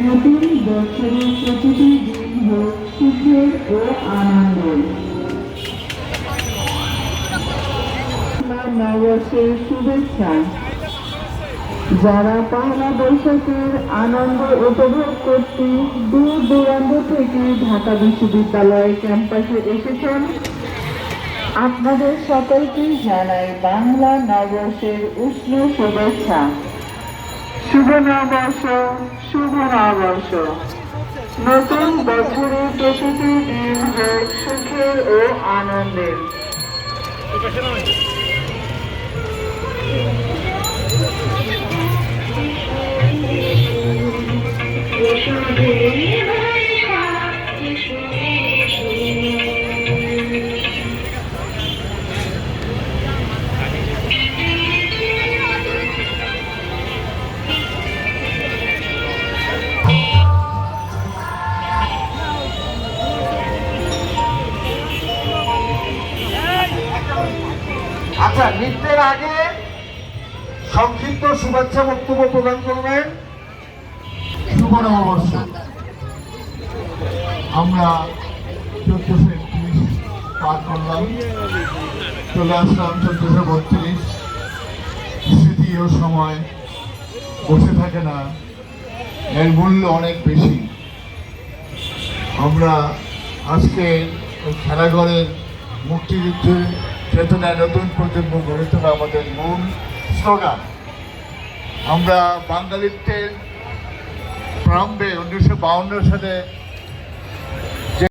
নতুন বছরের প্রতিটি দিন হোক সুখের ও নববর্ষের শুভেচ্ছা যারা পয়লা বৈশাখের আনন্দ উপভোগ করতে দূর দূরান্ত থেকে ঢাকা বিশ্ববিদ্যালয় ক্যাম্পাসে এসেছেন আপনাদের সকলকে জানাই বাংলা নববর্ষের উষ্ণ শুভেচ্ছা। শুভ নববর্ষ শুভ নববর্ষ নতুন বছরের প্রতিটি দিন হোক সুখের ও আনন্দের আচ্ছা নৃত্যের আগে সংক্ষিপ্ত শুভেচ্ছা বক্তব্য প্রদান করবেন শুভ নববর্ষ। আমরা চোদ্দশো একত্রিশ পার করলাম। চলে আসলাম চোদ্দশো বত্রিশ। স্মৃতি ও সময় বসে থাকে না, এর মূল্য অনেক বেশি। আমরা আজকে খেলাঘরের মুক্তিযুদ্ধের চেতনায় নতুন প্রজন্ম গড়ে তোলা আমাদের মূল স্লোগান। আমরা বাঙালিত্বের প্রারম্ভে উনিশশো সালে